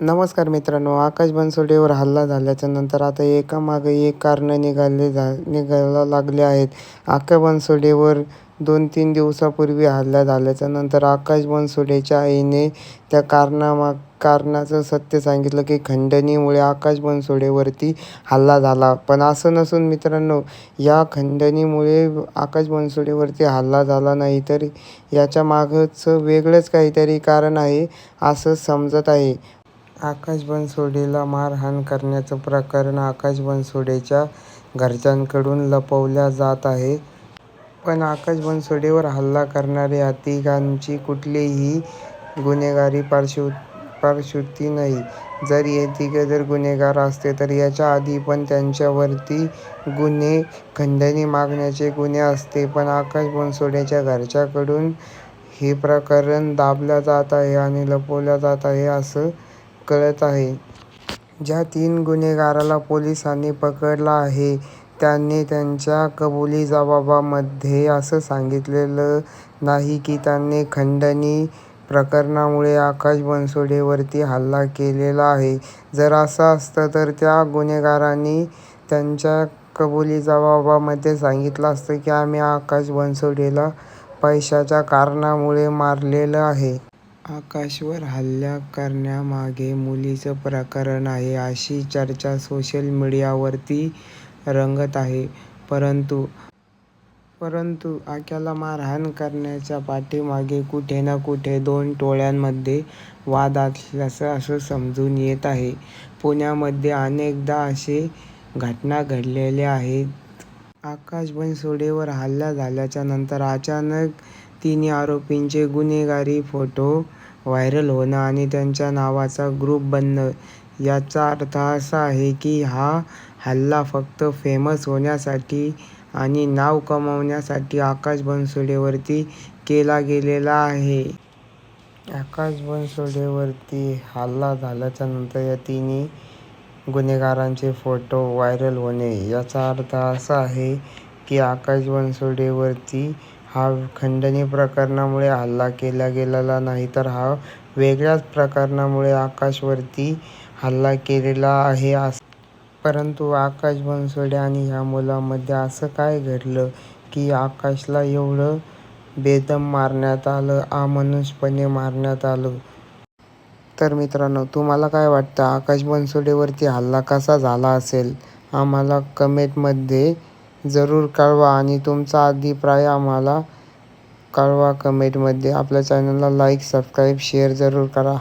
नमस्कार मित्रांनो आकाश बनसोडेवर हल्ला झाल्याच्यानंतर आता एकामागे एक कारणं निघाले झा निघायला लागले आहेत. आकाश बनसोडेवर दोन तीन दिवसापूर्वी हल्ला झाल्याच्यानंतर आकाश बनसोडेच्या आईने त्या कारणामा कारणाचं सत्य सांगितलं की खंडणीमुळे आकाश बनसोडेवरती हल्ला झाला. पण असं नसून मित्रांनो या खंडणीमुळे आकाश बनसोडेवरती हल्ला झाला नाही तर याच्या मागचं वेगळंच काहीतरी कारण आहे असं समजत आहे. आकाश बनसोडेला मारहाण करण्याचं प्रकरण आकाश बनसोडेच्या घरच्यांकडून लपवल्या जात आहे. पण आकाश बनसोडेवर हल्ला करणाऱ्या तिघांची कुठलीही गुन्हेगारी पार्श्व पार्श्वती नाही. जर हे तिघे जर गुन्हेगार असते तर याच्या आधी पण त्यांच्यावरती गुन्हे खंडणी मागण्याचे गुन्हे असते. पण आकाश बनसोडेच्या घरच्याकडून हे प्रकरण दाबलं जात आहे आणि लपवलं जात आहे असं कळत आहे. ज्या तीन गुन्हेगाराला पोलिसांनी पकडलं आहे त्यांनी त्यांच्या कबुली जबाबामध्ये असं सांगितलेलं नाही की त्यांनी खंडणी प्रकरणामुळे आकाश बनसोडेवरती हल्ला केलेला आहे. जर असं असतं तर त्या गुन्हेगारांनी त्यांच्या कबुली जबाबामध्ये सांगितलं असतं की आम्ही आकाश बनसोडेला पैशाच्या कारणामुळे मारलेलं आहे. आकाशवर हल्ला करण्यामागे मुलीचं प्रकरण आहे अशी चर्चा सोशल मीडियावरती रंगत आहे. परंतु परंतु आक्याला मारहाण करण्याच्या पाठीमागे कुठे ना कुठे दोन टोळ्यांमध्ये वाद असल्याचं असं समजून येत आहे. पुण्यामध्ये अनेकदा असे घटना घडलेल्या आहेत. आकाश बनसोडेवर हल्ला झाल्याच्यानंतर अचानक तिन्ही आरोपींचे गुन्हेगारी फोटो व्हायरल होणं आणि त्यांच्या नावाचा ग्रुप बनणं याचा अर्थ असा आहे की हा हल्ला फक्त फेमस होण्यासाठी आणि नाव कमावण्यासाठी आकाश बनसोडेवरती केला गेलेला आहे. आकाश बनसोडेवरती हल्ला झाल्याच्यानंतर या तिन्ही गुन्हेगारांचे फोटो व्हायरल होणे याचा अर्थ असा आहे की आकाश बनसोडेवरती हा खंडणी प्रकरणामुळे हल्ला केला गेलेला नाही तर हा वेगळ्याच प्रकरणामुळे आकाशवरती हल्ला केलेला आहे असं परंतु आकाश बनसोडे आणि ह्या मुलामध्ये असं काय घडलं की आकाशला एवढं बेदम मारण्यात आलं अमानुषपणे मारण्यात आलं? तर मित्रांनो तुम्हाला काय वाटतं? आकाश बनसोडेवरती हल्ला कसा झाला असेल? आम्हाला कमेंटमध्ये जरूर कळवा आणि तुमचा अभिप्राय आम्हाला कळवा कमेंटमध्ये. आपल्या चॅनलला लाईक सबस्क्राईब शेअर जरूर करा.